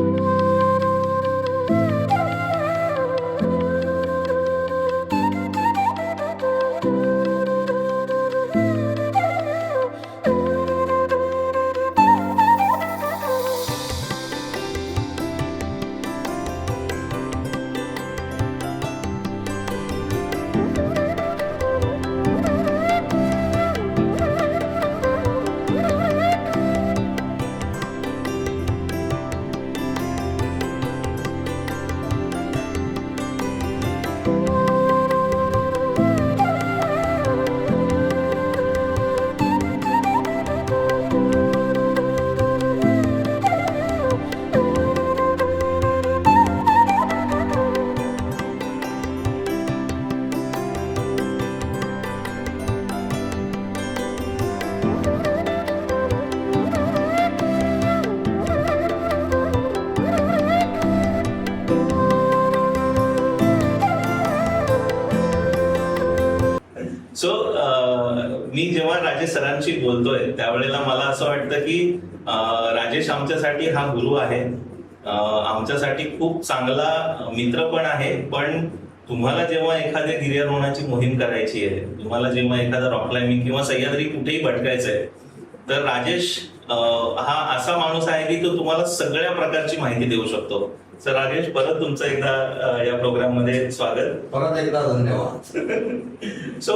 So Rajesh बोलतोय. त्यावेळेला मला असं वाटतं की राजेश आमच्यासाठी हा गुरु आहे. आमच्यासाठी खूप चांगला मित्र पण आहे पण तुम्हाला जेव्हा एखाद्या गिर्यारोहणाची मोहीम करायची आहे तुम्हाला जेव्हा एखादा रॉक क्लाइम्बिंग किंवा सह्याद्री कुठेही भटकायचंय तर राजेश हा असा माणूस आहे की तो तुम्हाला सगळ्या प्रकारची माहिती देऊ शकतो. सर राजेश परत तुमचं एकदा या प्रोग्राममध्ये स्वागत. परत एकदा धन्यवाद. सो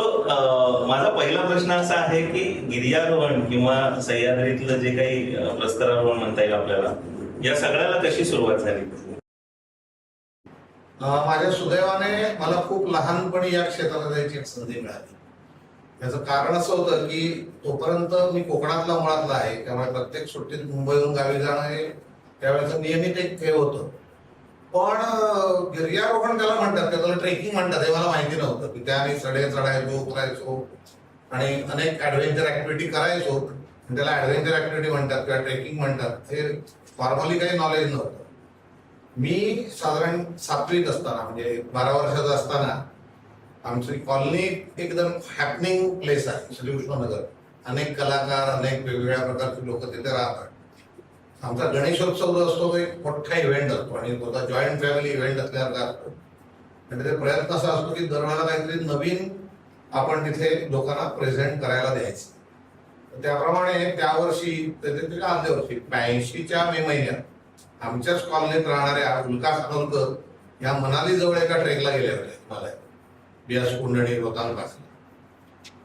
माझा पहिला प्रश्न असा आहे की गिर्यारोहण किंवा सह्याद्रीतलं जे काही प्रस्तरारोहण म्हणता येईल आपल्याला या सगळ्याला कशी सुरुवात झाली? माझ्या सुदैवाने मला खूप लहानपणी या क्षेत्रात जायची एक संधी मिळाली. त्याचं कारण असं होतं की तोपर्यंत मी कोकणातला मुळातला आहे त्यामुळे प्रत्येक सुट्टीत मुंबईहून गावी जाणं हे त्यावेळेचं नियमित एक हे होतं. पण गिर्यारोहण त्याला म्हणतात त्याला ट्रेकिंग म्हणतात हे मला माहिती नव्हतं. की त्या आम्ही सडे चढायचो उतरायचो आणि अनेक ऍडव्हेंचर ऍक्टिव्हिटी करायचो. त्याला ऍडव्हेंचर ऍक्टिव्हिटी म्हणतात किंवा ट्रेकिंग म्हणतात हे फॉर्मली काही नॉलेज नव्हतं. मी साधारण सातवीत असताना म्हणजे बारा वर्षाचा असताना आमची कॉलनी एकदम हॅपनिंग प्लेस आहे श्रीकृष्णनगर. अनेक कलाकार अनेक वेगवेगळ्या प्रकारचे लोक तिथे राहतात. आमचा गणेशोत्सव जो असतो तो एक मोठा इव्हेंट असतो. आणि तो जॉईंट फॅमिली इव्हेंट असल्यासारखा असतो. आणि ते प्रयत्न असा असतो की दरवेळेला काहीतरी नवीन आपण तिथे लोकांना प्रेझेंट करायला द्यायचं. तर त्याप्रमाणे त्यावर्षी आदल्या वर्षी ब्याऐंशीच्या मे महिन्यात आमच्याच कॉलनीत राहणाऱ्या उल्का खानोलकर या मनाली जवळ एका ट्रेकला गेल्या होत्या मला बियास कुंडणी रोहतांगपासून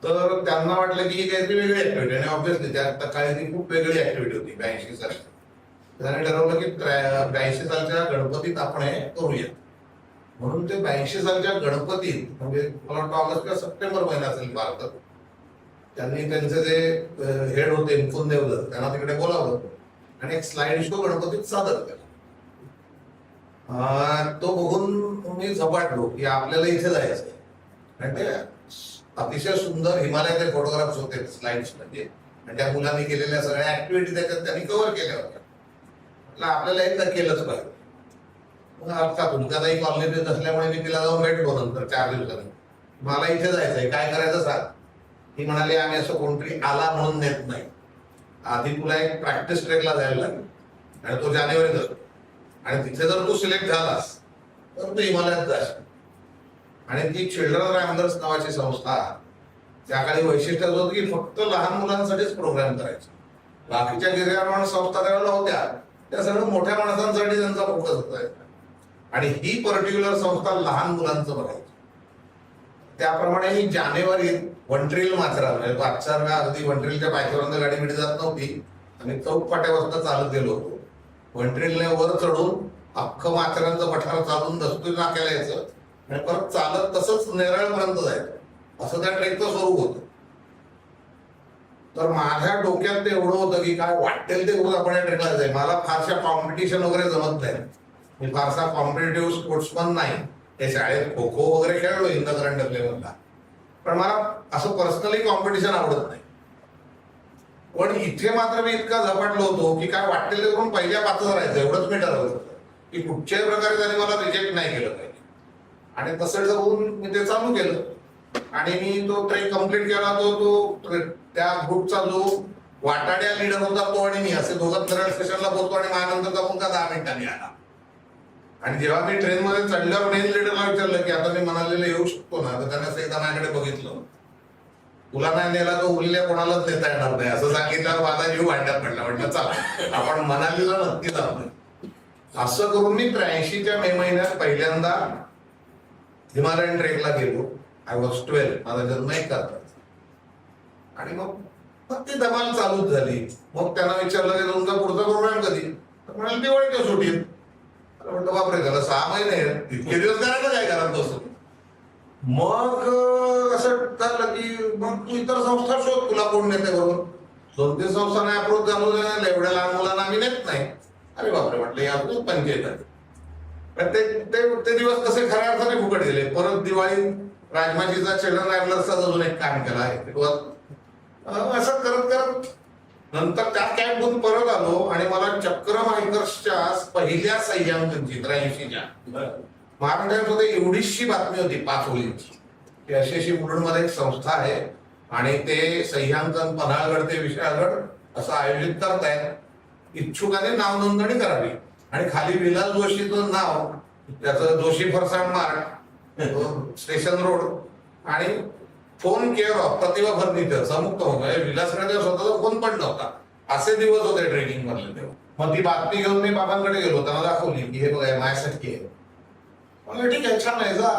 तर त्यांना वाटलं की ही काहीतरी वेगळी ऍक्टिव्हिटी आणि ऑब्व्हियसली त्या काळी ती खूप वेगळी ऍक्टिव्हिटी होती ब्याऐंशी सारखी त्याने ठरवलं की ब्याऐंशी सालच्या गणपतीत आपण हे करूयात. म्हणून ते ब्याऐंशी सालच्या गणपतीत म्हणजे मला वाटतं ऑगस्ट किंवा सप्टेंबर महिना असेल भारतात त्यांनी त्यांचे जे हेड होते मुकुंद त्यांना तिकडे बोलावलं आणि एक स्लाइड शो गणपतीत सादर केला. तो बघून मी झपाटलो की आपल्याला इथे जायचं आणि ते अतिशय सुंदर हिमालयाचे फोटोग्राफ्स होते स्लाइड्स म्हणजे आणि त्या मुलांनी केलेल्या सगळ्या ऍक्टिव्हिटी त्याच्यात त्यांनी कव्हर केल्या होत्या. आपल्याला एकदा केलंच पाहिजे. मग अर्थात उलकाताई कॉलनीत असल्यामुळे मी तिला जाऊन भेटलो नंतर चार दिवसानंतर. मला इथे जायचंय काय करायचं सांग. ती म्हणाली आम्ही असं कोणतरी आला म्हणून नेत नाही. आधी तुला एक प्रॅक्टिस ट्रेकला जायला लागेल. आणि तो जानेवारीत असतो. आणि तिथे जर तू सिलेक्ट झालास तर तू हिमालयात जाश आणि ती चिल्ड्रन रॅमदर्स नावाची संस्था त्या काळी वैशिष्ट्य होतं की फक्त लहान मुलांसाठीच प्रोग्राम करायचे. बाकीच्या गिर्यारोहण संस्था त्यावेळेला होत्या. त्या सगळं मोठ्या माणसांसाठी त्यांचा फोकस होता आणि ही पर्टिक्युलर संस्था लहान मुलांचं बघायची. त्याप्रमाणे मी जानेवारीत वंट्रील माचरा म्हणजे पाचसाव्या अगदी वंट्रीलच्या पायथ्यावरनं गाडी मिळत जात नव्हती. आणि चौक पाट्यापासून चालत गेलो होतो. वंट्रीलने वर चढून अख्खं माथेरानचं पठार चालून दस्तूर नाक्याला यायचं. आणि परत चालत तसंच नेरळपर्यंत जायचं. असं त्या ट्रेकचं स्वरूप होतं. तर माझ्या डोक्यात ते एवढं होतं की काय वाटेल ते करून आपण ट्रेनला जाईल. मला फारशा कॉम्पिटिशन वगैरे जमत नाही. मी फारसा कॉम्पिटेटिव्ह स्पोर्ट्समन नाही. ते शाळेत खो खो वगैरे खेळलो इंदकरण करंट पण मला असं पर्सनली कॉम्पिटिशन आवडत नाही. पण इथे मात्र मी इतका झपाटलो होतो की काय वाटेल ते करून पहिल्या पाचच राहायचं. एवढंच मी ठरवलं होतं. की कुठच्याही प्रकारे त्यांनी मला रिजेक्ट नाही केलं पाहिजे. आणि तसं जगून मी ते चालू केलं. आणि मी तो ट्रेक कंप्लीट केला तो तो त्या ग्रुपचा जो वाटाड्या लीडर होता तो आणि मी असे दोघं तरळ स्टेशनला बोलतो आणि महानंतर जाऊन का दहा मिनिटांनी आला. आणि जेव्हा मी ट्रेन मध्ये चढल्यावर मेन लिडरला विचारलं की आता मी मनालेला येऊ शकतो ना तर त्याने असं एकदा माझ्याकडे बघितलं. तुला नाही नेला तर उरलेल्या कोणालाच नेता येणार नाही. असं सांगितल्यावर माझा जीव भांड्यात पडला. म्हटलं चला आपण मनालीला नक्की जाऊ असं करून मी त्र्याऐंशीच्या मे महिन्यात पहिल्यांदा हिमालयन ट्रेकला गेलो. आय वॉज ट्वेल्व माझा जन्म एक आणि मग मग ती धमाल चालूच झाली. मग त्यांना विचारलं की तुमचा पुढचा प्रोग्राम कधी. तर म्हणाले दिवाळी सुट्टीत अरे म्हटलं बापरे झालं सहा महिने इतके दिवस करायचं काय घरात बसून. मग असं ठरलं की मग तू इतर संस्था शोध तुला कोण नेते करून दोन तीन संस्थांना अप्रोच झालो नाही, एवढ्या लहान मुलांना आम्ही नेत नाही. अरे बापरे म्हटलं यातूनच पंचायत ते ते ते दिवस कसे खऱ्या अर्थाने फुकट गेले. परत दिवाळी राजमाजीचा चेडन ट्रॅव्हलर्सचा अजून एक काम केला आहे. असं करत करत नंतर त्या कॅम्पमधून परत आलो आणि मला चक्रम मायकर्सच्या पहिल्या सह्यांकनची त्र्याऐंशीच्या महाराष्ट्रामध्ये एवढीशी बातमी होती पाच ओळींची. की अशी अशी मुलुंडमध्ये एक संस्था आहे आणि ते सह्यांकन पन्हाळगड ते विशाळगड असं आयोजित करतायत. इच्छुकाने नाव नोंदणी करावी. आणि खाली विलास जोशीचं नाव त्याचं जोशी फरसाण मार्ग हो, स्टेशन रोड. आणि phone care of Pratibha furniture मुक्त होता विलासकडे स्वतःचा फोन पण नव्हता असे दिवस होते ट्रेनिंग मधले तेव्हा. मग ती बातमी घेऊन मी बाबांकडे गेलो त्यांना दाखवली की हे बघा माझ्यासाठी आहे. म्हणलं ठीक आहे छान आहे जा.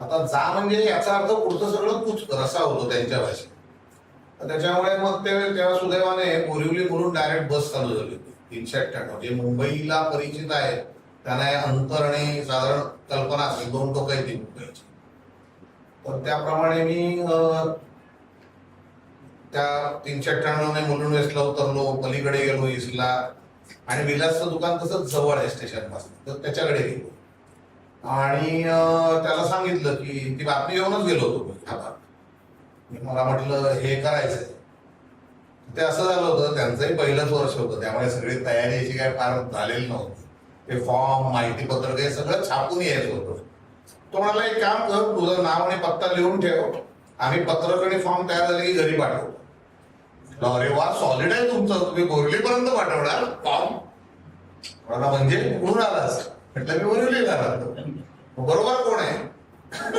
आता जा म्हणजे याचा अर्थ पुढचं सगळं कुच कर असा होतो त्यांच्या भाषेत. त्याच्यामुळे मग ते तेव्हा सुदैवाने बोरिवली म्हणून डायरेक्ट बस चालू झाली होती तीनशे अठ्ठ्याण्णव जे मुंबईला परिचित आहेत. त्यांना हे अंतर आणि साधारण कल्पना असेल दोन टोकं आहेत ती मुंबईची. तर त्याप्रमाणे मी त्या तीनशे अठ्ठ्याण्णवने मुलुंड वेस्टला उतरलो पलीकडे गेलो इसला. आणि विलासचं दुकान तसंच जवळ आहे स्टेशनपासून तर त्याच्याकडे गेलो. आणि त्याला सांगितलं की ती बातमी घेऊनच गेलो होतो मी हातात. मी मला म्हटलं हे करायचंय. ते असं झालं होतं त्यांचंही पहिलंच वर्ष होतं. त्यामुळे सगळी तयारी याची काय फार झालेली नव्हती. ते फॉर्म माहिती पत्रक हे सगळं छापून यायचं होतं. तो म्हणाला एक काम कर तुझं नाव आणि पत्ता लिहून ठेव. आम्ही पत्रक आणि फॉर्म तयार झाले की घरी पाठवू. अरे वा सॉलिड आहे तुमचं. तुम्ही बोरलीपर्यंत पाठवणार? फॉर्म म्हणाला म्हणजे? कुठून आलास? म्हटलं मी बोरलीला राहतो बरोबर कोण आहे?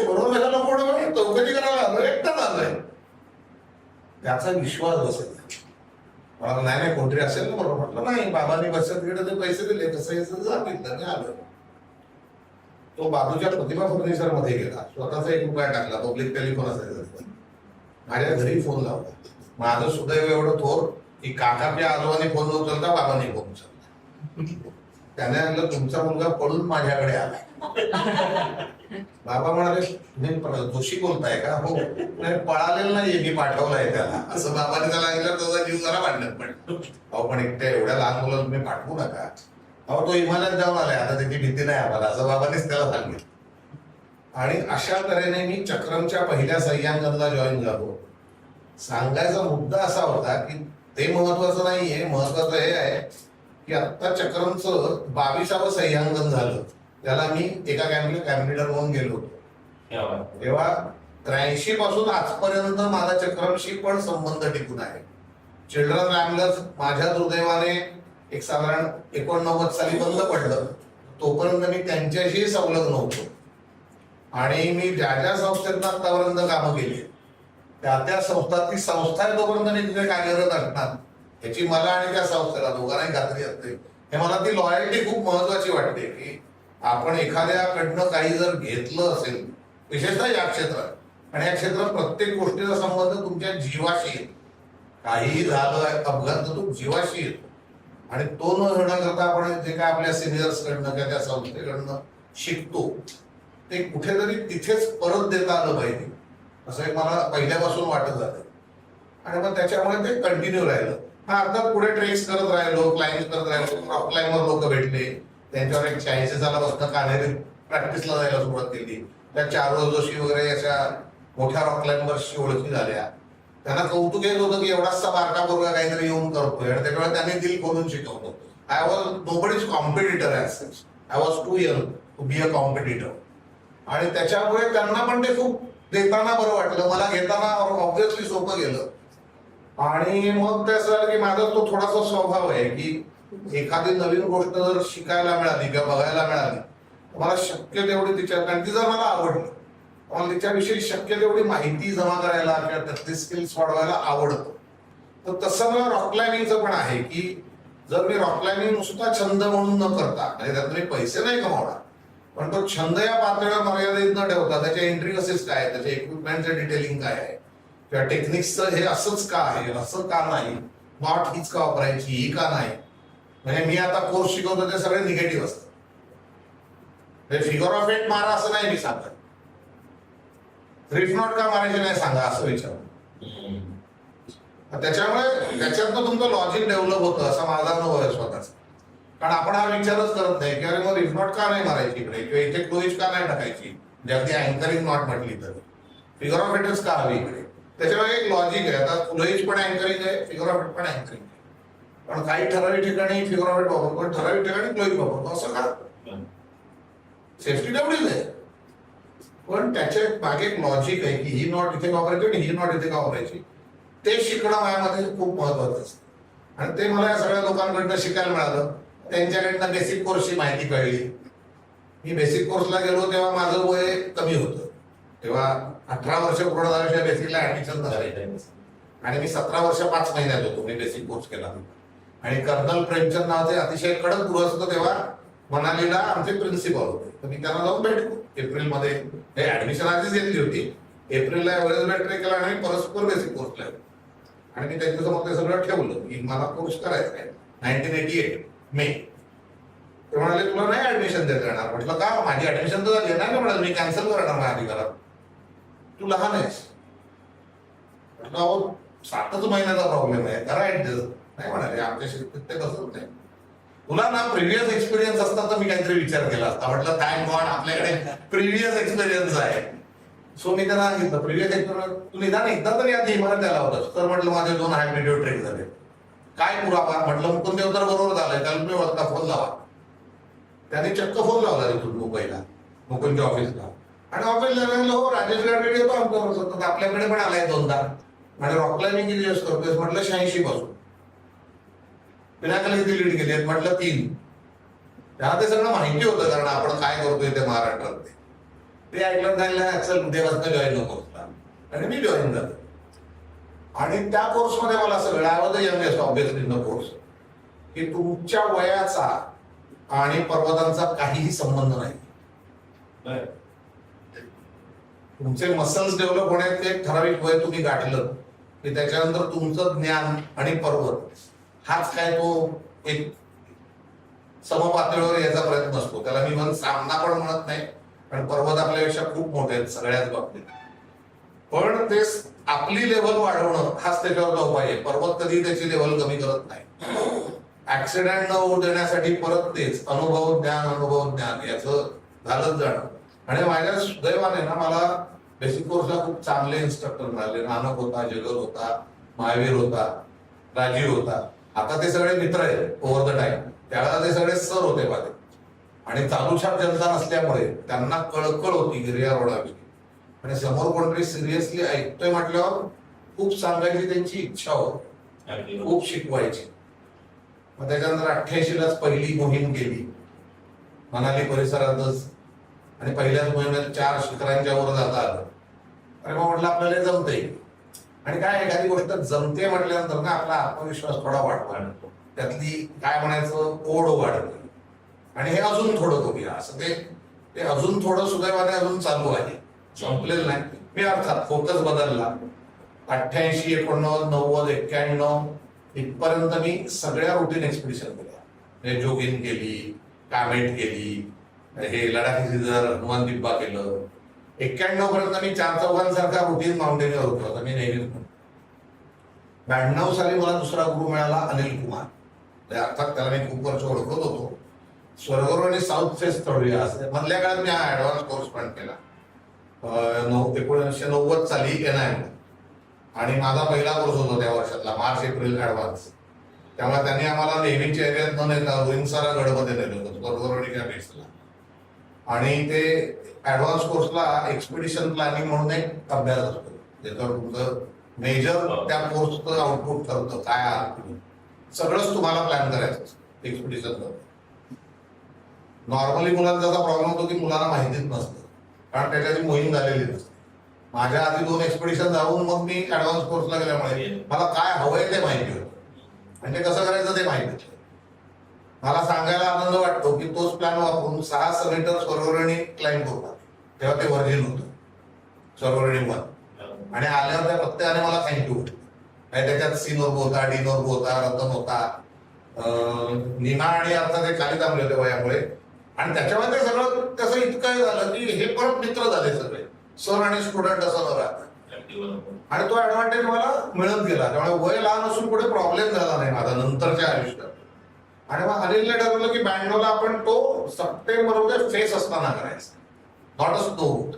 बरोबर झालं कोण? आहे चौकशी करायला आलो एकटाच आलोय त्याचा विश्वास बसेल. मला नाही नाही कोणतरी असेल ना बरोबर. म्हटलं नाही बाबांनी बचत गेलं ते पैसे दिले कसं याचं सांगितलं मी तो बाजूच्या प्रतिमा फर्निचरमध्ये गेला. स्वतःचा एक उपाय टाकला. पब्लिक टेलिफोन असायचा माझ्या घरी फोन लावला. माझं सुदैव एवढं थोर की काकाच्या आजोबाने फोन न उचलता बाबांनी फोन उचलला. त्याने म्हणलं तुमचा मुलगा पळून माझ्याकडे आला. बाबा म्हणाले तुम्ही बोलताय का? हो. नाही पळालेलं नाहीये. मी पाठवलाय त्याला. असं बाबाने त्याला सांगितलं त्याचा जीव जरा वाढलं पण अहो पण एकट्या एवढ्या लहान मुलाला तुम्ही पाठवू नका. अहो तो हिमालयात जाऊन आलाय. आता त्याची भीती नाही आम्हाला. असं बाबांनीच त्याला सांगितलं. आणि अशा तऱ्हेने मी चक्रमच्या पहिल्या सह्यांकनला जॉईन झालो. सांगायचा मुद्दा असा होता की ते महत्वाचं नाहीये. महत्वाचं हे आहे की आता चक्रमचं बावीसावं सह्यांकन झालं. त्याला मी एका कॅम्पला कॅम्प लीडर म्हणून गेलो होतो. तेव्हा त्र्याऐंशी पासून आजपर्यंत माझा चक्रमशी पण संबंध टिकून आहे. चिल्ड्रन रॅमलर्स माझ्या दुर्दैवाने एक साधारण एकोणनव्वद साली बंद पडलं तोपर्यंत मी त्यांच्याशी संलग्न होतो आणि मी ज्या ज्या संस्थेत आतापर्यंत कामं केली त्या त्या संस्था ती संस्था आहे तोपर्यंत मी तिथे कार्यरत असणार. याची मला आणि त्या संस्थेला दोघांनाही खात्री असते. हे मला ती लॉयल्टी खूप महत्वाची वाटते की आपण एखाद्याकडनं काही जर घेतलं असेल विशेषतः या क्षेत्रात आणि या क्षेत्रात प्रत्येक गोष्टीचा संबंध तुमच्या जीवाशी येतो. काहीही झालं अपघात तर तो जीवाशी येतो. आणि तो न होण्याकरता आपण जे काय आपल्या सिनियर्स कडनं किंवा त्या संस्थेकडनं शिकतो ते कुठेतरी तिथेच परत देता आलं पाहिजे. असं एक मला पहिल्यापासून वाटत जातं. आणि मग त्याच्यामुळे ते कंटिन्यू राहिलं. हा अर्थात पुढे ट्रेक्स करत राहिलो क्लाइम्ब करत राहिलो रॉक क्लाइंबर लोक भेटले. त्यांच्यावर एक चाळीस झाला बसता कान्हेरी प्रॅक्टिसला जायला सुरुवात केली. त्या चारो जोशी वगैरे अशा मोठ्या रॉक क्लाइंबर्सची ओळखी झाल्या. त्यांना कौतुक येत होतं की एवढासा बारका पोरगा काहीतरी येऊन करतोय. आणि त्याच्यामुळे त्यांनी दिल करून शिकवतो. I was nobody's competitor I was to year to be a competitor आणि त्याच्यामुळे त्यांना पण ते खूप देताना बरं वाटलं. मला घेताना ऑब्व्हियसली सोपं गेलं. आणि मग ते असं की माझा तो थोडासा स्वभाव आहे की एखादी नवीन गोष्ट जर शिकायला मिळाली किंवा बघायला मिळाली मला शक्य तेवढी तिच्या आणि ती जर मला आवडली तर मला शक्य तेवढी माहिती जमा करायला किंवा त्यातले स्किल्स वाढवायला आवडतं. तर तसं मला रॉक क्लाइम्बिंगचं पण आहे की जर मी रॉक क्लाइम्बिंग नुसता छंद म्हणून न करता म्हणजे त्यात मी पैसे नाही कमावणार पण तो छंद या पातळीवर मर्यादित न ठेवता त्याचे एंट्री कसेच काय त्याच्या इक्विपमेंटचं डिटेलिंग काय आहे किंवा टेक्निक्सचं हे असंच का आहे असं का नाही नॉट हीच का वापरायची ही का नाही म्हणजे मी आता कोर्स शिकवतो ते सगळे निगेटिव्ह असतात. फिगर ऑफ एट मारा असं नाही मी सांगत. रिफ नॉट का मारायचे नाही सांगा असं विचार. त्याच्यामुळे त्याच्यातनं तुमचं लॉजिक डेव्हलप होतं असा माझा अनुभव आहे स्वतःचा. कारण आपण हा विचारच करत नाही की अरे मग रिफ नॉट का नाही मारायची इकडे? किंवा इथे क्लोईज का नाही टाकायची? म्हणजे अगदी अँकरिंग नॉट म्हटली तर. फिगर ऑफ एटच का हवी इकडे? त्याच्यामुळे एक लॉजिक आहे. आता क्लोईज पण अँकरिंग आहे फिगर ऑफ एट पण अँकरिंग आहे. पण काही ठराविक ठिकाणी फिगर ऑफ एट वापरतो पण ठराविक ठिकाणी क्लोईज वापरतो. असं का? सेफ्टी तेवढीच आहे. पण त्याच्यामागे एक लॉजिक आहे की ही नॉट इथे वापरायची आणि ही नॉट इथे का वापरायची? ते शिकणं माझ्यामध्ये खूप महत्वाचं असतं. आणि ते मला या सगळ्या लोकांकडनं शिकायला मिळालं. त्यांच्याकडनं बेसिक कोर्सची माहिती कळली. मी बेसिक कोर्सला गेलो तेव्हा माझं वय कमी होतं. तेव्हा अठरा वर्ष पूर्ण झाल्याशिवाय बेसिकला ऍडमिशन नसायचं आणि मी सतरा वर्ष पाच महिन्यात होतो. मी बेसिक कोर्स केला. आणि कर्नल प्रेमचंद नावाचे अतिशय कडक गृहस्थ होते तेव्हा मनालीला आमचे प्रिन्सिपल होते. तर मी त्यांना जाऊन भेटलो. एप्रिलमध्ये. हे ऍडमिशन आधीच घेतली होती. एप्रिलला एव्हरेज बॅटरी केला आणि परस्पर बेसिक कोर्सला आणि मी त्यांच्यासमोर ते सगळं ठेवलं. की मला कोर्स करायचा आहे. नाईन्टीन एटी एट मे ते म्हणाले तुला नाही ऍडमिशन देता येणार. म्हटलं का? माझी ऍडमिशन तर झाली नाही म्हणाल मी कॅन्सल करणार माझ्या घरात तू लहान आहेस. म्हटलं अहो सातच महिन्याचा प्रॉब्लेम आहे. करा ऍडजस्ट नाही म्हणाले आमच्या शिस्तीत ते कसंच नाही तुला ना प्रिव्हियस एक्सपिरियन्स असता तर मी काहीतरी विचार केला असता. म्हटलं थँक गॉड आपल्याकडे प्रिव्हियस एक्सपिरियन्स आहे. सो मी त्यांना सांगितलं प्रिव्हियस एक्सपिरियन्स तू निदान एकदा तरी आधी इमारत आला होतं. तर म्हटलं माझे दोन हाय व्हिडिओ ट्रेक झाले. काय पुरावा? म्हटलं मुकुंद देव तर बरोबर झालं त्याला मी वरता फोन लावा. त्याने चक्क फोन लावला तिथून मुंबईला मुकुंदच्या ऑफिसला आणि ऑफिसला सांगितलं हो राजेश गाडवे येतो आमच्याबरोबर. आपल्याकडे पण आलाय दोनदा. म्हणजे रॉक क्लाइम्बिंग किती दिवस करतोय म्हटलं शहाऐंशी पासून. पिनाकल किती लीड केली म्हटलं तीन. त्यांना ते सगळं माहिती होतं कारण आपण काय करतोय ते महाराष्ट्रात ते. ते ऐकलं सांगितलं चल देवाचं जॉईन नको आणि मी जॉईन झालो. आणि त्या कोर्समध्ये मला असं मिळावं यंगेस्ट ऑब्विसली न कोर्स की तुमच्या वयाचा आणि पर्वतांचा काहीही संबंध नाही. तुमचे मसल्स डेव्हलप होण्याचे एक ठराविक वय तुम्ही गाठलं की त्याच्यानंतर तुमचं ज्ञान आणि पर्वत हाच काय तो एक समपातळीवर याचा प्रयत्न असतो. त्याला मी म्हणून सामना पण म्हणत नाही कारण पर्वत आपल्यापेक्षा खूप मोठे आहेत सगळ्याच बाबतीत. पण ते आपली लेवल वाढवणं हाच त्याच्यावरचा उपाय आहे. पर्वत कधी त्याची लेवल कमी करत नाही. ऍक्सिडेंट न होऊ देण्यासाठी परत तेच अनुभव ज्ञान अनुभव ज्ञान याचं झालंच जाणं. आणि माझ्या सुदैवाने ना मला बेसिक कोर्सला खूप चांगले इन्स्ट्रक्टर मिळाले. नानक होता जगर होता महावीर होता राजीव होता. आता ते सगळे मित्र आहेत ओव्हर द टाइम त्यावेळेला ते सगळे सर होते माझे आणि चालूछाप जनता नसल्यामुळे त्यांना कळकळ होती गिर्या रोडावी आणि समोर कोणतरी सिरियसली ऐकतोय म्हटल्यावर खूप सांगायची त्यांची इच्छा होती खूप शिकवायची. मग त्याच्यानंतर अठ्ठ्याऐंशी लाच पहिली मोहीम केली. मनाली परिसरातच. आणि पहिल्याच मोहिमेत चार शिखरांच्या वर जाता आलं. आणि मग म्हटलं आपल्याला जमतंय. आणि काय एखादी गोष्ट जमते म्हटल्यानंतर ना आपला आत्मविश्वास थोडा वाढतो. त्यातली काय म्हणायचं ओढ वाढते. आणि हे अजून थोडं करूया असं ते ते अजून थोडं सुदैवाने अजून चालू आहे. संपलेलं नाही. मी अर्थात फोकस बदलला. अठ्ठ्याऐंशी एकोणनव्वद नव्वद एक्क्याण्णव इथपर्यंत मी सगळ्या रुटीन एक्सपिडिशन केल्या. म्हणजे जोगिंग केली कामेट केली हे लडाखी सिझर हनुमान दिब्बा केलं. एक्क्याण्णव पर्यंत मी चार चौघांसारखा रुटीन माउंटेनियर होतो. आता मी नेहमीच म्हणतो ब्याण्णव साली मला दुसरा गुरु मिळाला अनिल कुमार. अर्थात त्याला मी खूप वर्ष ओळखत होतो. स्वर्गरू आणि साऊथ फेस तळूया असं मधल्या काळात मी हा ॲडव्हान्स कोर्स पण केला नऊ एकोणीसशे नव्वद साली एन आय आणि माझा पहिला कोर्स होता त्या वर्षातला मार्च एप्रिल ॲडव्हान्स त्यामुळे त्यांनी आम्हाला नेहमीच्या एरियात न नेता रुईंसारा गडमध्ये नेलं होतं स्वर्गरोणीच्या बेसला आणि ते ॲडव्हान्स कोर्सला एक्सपिडिशन प्लॅनिंग म्हणून एक अभ्यास असतो. ज्याच्यावर तुमचं मेजर त्या कोर्सचं आउटपुट ठरतं काय आहात तुम्ही? सगळंच तुम्हाला प्लॅन करायचं एक्सपिडिशन नॉर्मली मुलांचा प्रॉब्लेम होतो की मुलांना माहितीच नसतं कारण त्याच्याची मोहीम झालेली नसते. माझ्या आधी दोन एक्सपिडिशन जाऊन मग मी ऍडव्हान्स कोर्सला गेल्यामुळे मला काय हवंय ते माहिती होतं. म्हणजे कसं करायचं ते माहिती होतं. मला सांगायला आनंद वाटतो की तोच प्लॅन वापरून सहा समिटर स्वरवर्णी क्लाइंब होता तेव्हा ते व्हर्जिन होतं. स्वरवर्णी वन. आणि आल्यावर त्या प्रत्येकाने मला थँक्यू नाही त्याच्यात सीनवर बोलता होता डीन होता रतन होता. निमा आणि अर्थात हे खाली थांबले होते वयामुळे. आणि त्याच्यामध्ये सगळं त्याचं इतकं झालं की हे परत मित्र झाले सगळे. सर आणि स्टुडंट असं न आणि तो ऍडव्हान्टेज मला मिळत गेला. त्यामुळे वय लहान असून पुढे प्रॉब्लेम झाला नाही माझा नंतरच्या आयुष्यात. आणि मग अनिलने ठरवलं की बँगलोरला आपण तो सप्टेंबरमध्ये फेस असताना करायचा. नॉट अ स्नो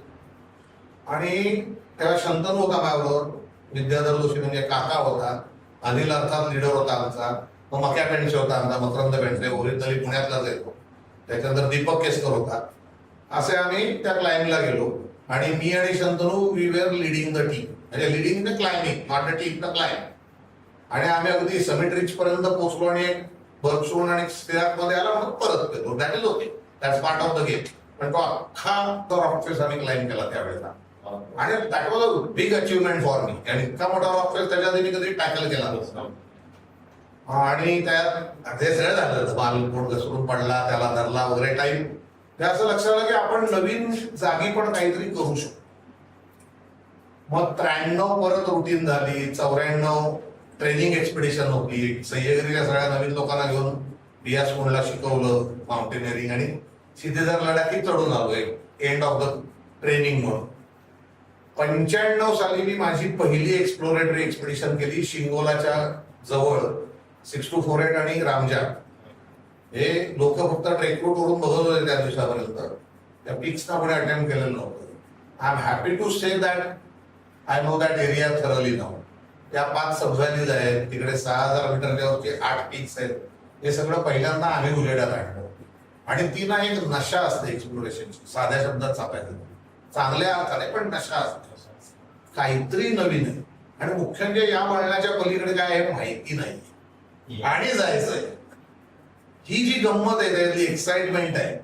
आणि तेव्हा शंतनू होता माझ्याबरोबर. विद्याधर जोशी म्हणजे काका होता. अनिल अर्थात लिडर होता आमचा. मग मक्या पेंडसे होता आमचा मकरंद पेंडसे ओरिजिनली पुण्यातलाच येतो त्याच्यानंतर दीपक केसकर होता. असे आम्ही त्या क्लाइम्बला गेलो. आणि मी आणि Shantanu we were leading the team म्हणजे leading the climbing not the team the climb आणि आम्ही अगदी समिट रिच पर्यंत पोहोचलो आणि एक आणि स्टेअरमध्ये आला मग परत गेलो. That is okay that's part of the game पण तो अख्खा तो ऑफिस आम्ही क्लाइम्ब केला त्यावेळेला. आणि that was a big achievement for me आणि इतका मोठा रॉक फेस त्याच्या आधी मी कधी टॅकल केला आणि त्यात ते सगळं झालं. बाल कोण घसरून पडला त्याला धरला वगैरे टाईम ते असं लक्षात आलं की आपण नवीन जागी पण काहीतरी करू शकतो. मग त्र्याण्णव परत रुटीन झाली. चौऱ्याण्णव ट्रेनिंग एक्सपिडिशन होती. सह्याद्रीच्या सगळ्या नवीन लोकांना घेऊन बियास स्कूलला शिकवलं माउंटेनिअरिंग आणि सिद्धेदार लडाखी चढून आलो एक एंड ऑफ द ट्रेनिंग म्हणून. पंच्याण्णव साली मी माझी पहिली एक्सप्लोरेटरी एक्सपिडिशन केली शिंगोलाच्या जवळ सिक्स टू फोर एट आणि रामजा हे लोक फक्त ट्रेक रूट वरून बघत होते त्या दिवसापर्यंत. त्या पिक्सना आपण अटेम्प्ट केलेलं नव्हतं. I am happy to say that I know that area thoroughly नाव त्या पाच सबव्हॅलीज आहेत तिकडे सहा हजार मीटरच्यावरचे आठ पिक्स आहेत. हे सगळं पहिल्यांदा आम्ही उलेडात आणलं. आणि ती ना एक नशा असते एक्सप्लोरेशनची साध्या शब्दात चापायचं चांगल्या अर्थाने पण नशा असते काहीतरी नवीन आहे. आणि मुख्य म्हणजे या वळणाच्या पलीकडे काय आहे माहिती नाही. आणि जायचंय. ही जी गंमत आहे त्यातली एक्साइटमेंट आहे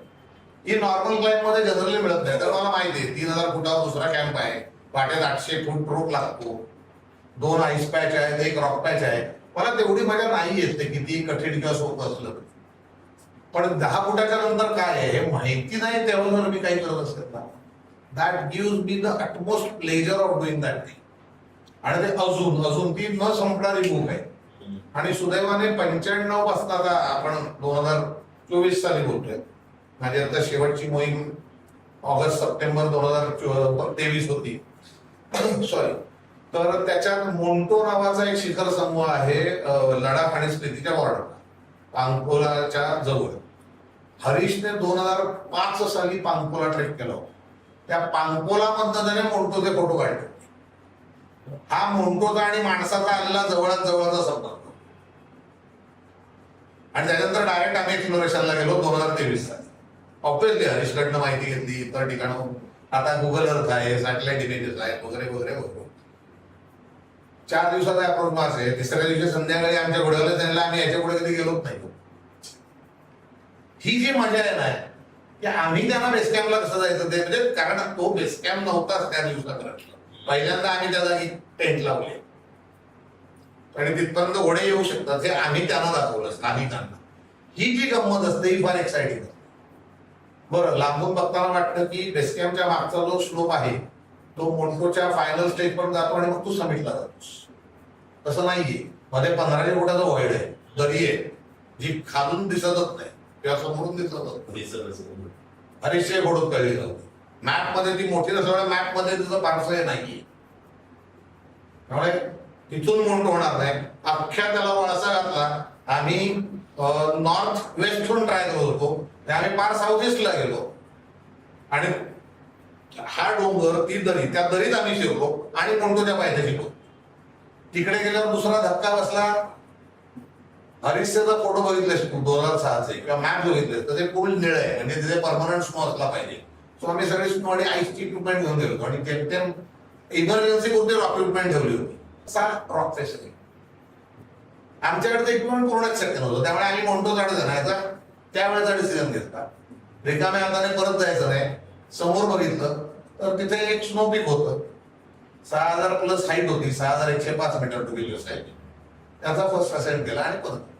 ही नॉर्मल क्लाइंबमध्ये जनरली मिळत नाही. तर मला माहिती आहे तीन हजार फुटावर दुसरा कॅम्प आहे. वाट्यात आठशे फूट रोप लागतो. दोन आईस पॅच आहेत एक रॉक पॅच आहे. मला तेवढी मजा नाही येत ते किती कठीण किंवा सोपं असलं. पण दहा फुटाच्या नंतर काय आहे हे माहिती नाही तेव्हा जर मी काही करत असेल ना that give me the utmost pleasure of doing that thing आणि ते अजून अजून ती न संपणारी बुक आहे. आणि सुदैवाने पंच्याण्णवपासून आता आपण दोन हजार चोवीस साली बोलतोय. माझी आता शेवटची मोहीम ऑगस्ट सप्टेंबर दोन हजार तेवीस होती. सॉरी तर त्याच्यात मोंटो नावाचा एक शिखर समूह आहे लडाख आणि स्थितीच्या बॉर्डरला. पांकोलाच्या जवळ. हरीशने दोन हजार पाच साली पांकोला ट्रेक केला होता. त्या पांगपोला पद्धतीने त्याने मोंटोचे फोटो काढले. हा मोंटोचा आणि माणसाचा आलेला जवळच जवळचा संपर्क आणि त्याच्यानंतर डायरेक्ट आम्ही एक्सप्लोरेशनला गेलो दोन हजार तेवीस साली ऑब्विसली हरीशकडनं माहिती घेतली इतर ठिकाणं. आता गुगल अर्थ आहे सॅटेलाइट इमेजेस आहेत वगैरे वगैरे वगैरे. चार दिवसाचा अप्रोच मास आहे. तिसऱ्या दिवशी संध्याकाळी आमच्या घोड्याला त्यांना आम्ही याच्यापुढे कधी गेलोच नाही. ही जी मजा आहे ना की आम्ही त्यांना बेस कॅम्पला कसं जायचं ते म्हणजे कारण तो बेस कॅम्प नव्हताच त्या दिवसात पहिल्यांदा आम्ही त्या जागी टेंट लावले. आणि तिथपर्यंत घोडे येऊ शकतात हे आम्ही त्यांना दाखवलं स्थानिकांना. ही जी गंमत असते ही फार एक्साइटिंग असते. बरं लांबून बघताना वाटतं की बेस कॅम्पच्या मागचा जो स्लोप आहे तो मोन्टोच्या फायनल स्टेज पण जातो आणि मग तू समिटला जातोस तसं नाहीये. मध्ये पंधराशे फुटाचा वॉइड आहे दरी आहे जी खालून दिसतच नाही किंवा समोरून दिसतच नाही. अडीचशे घडून कळली नव्हती मॅपमध्ये ती मोठी नसल्यामुळे मॅपमध्ये तिचं फारसं नाहीये. त्यामुळे तिथून मोठं होणार नाही. अख्ख्या त्याला वळसा घातला आम्ही नॉर्थ वेस्टहून ट्राय करत होतो. आम्ही पार साऊथ ईस्टला गेलो. आणि हा डोंगर ती दरी त्या दरीत आम्ही शिरलो आणि म्हणतो त्या पायथ्या शिरलो. तिकडे गेल्यावर दुसरा धक्का बसला. हरीशचे फोटो बघितले दोन हजार सहाचे किंवा मॅप बघितले तर ते पूल निळ आहे म्हणजे तिथे परमनंट स्नो असला पाहिजे. सो आम्ही सगळे स्नो आणि आईसची इक्विपमेंट घेऊन गेलो आणि कॅप्टन इमर्जन्सी कोणती इक्विपमेंट ठेवली होती? असा रॉक फेशन आमच्याकडे ते इक्विपमेंट पूर्णच शक्य नव्हतं. त्यामुळे आम्ही मोंटो झाड जाण्याचा त्यावेळेचा डिसिजन घेतला. रिकाम्या हाताने परत जायचं नाही. समोर बघितलं तर तिथे एक स्नो पीक होतं. सहा हजार प्लस हाईट होती. सहा हजार एकशे पाच मीटर टू साहेब त्याचा फर्स्ट असेंट केला आणि परत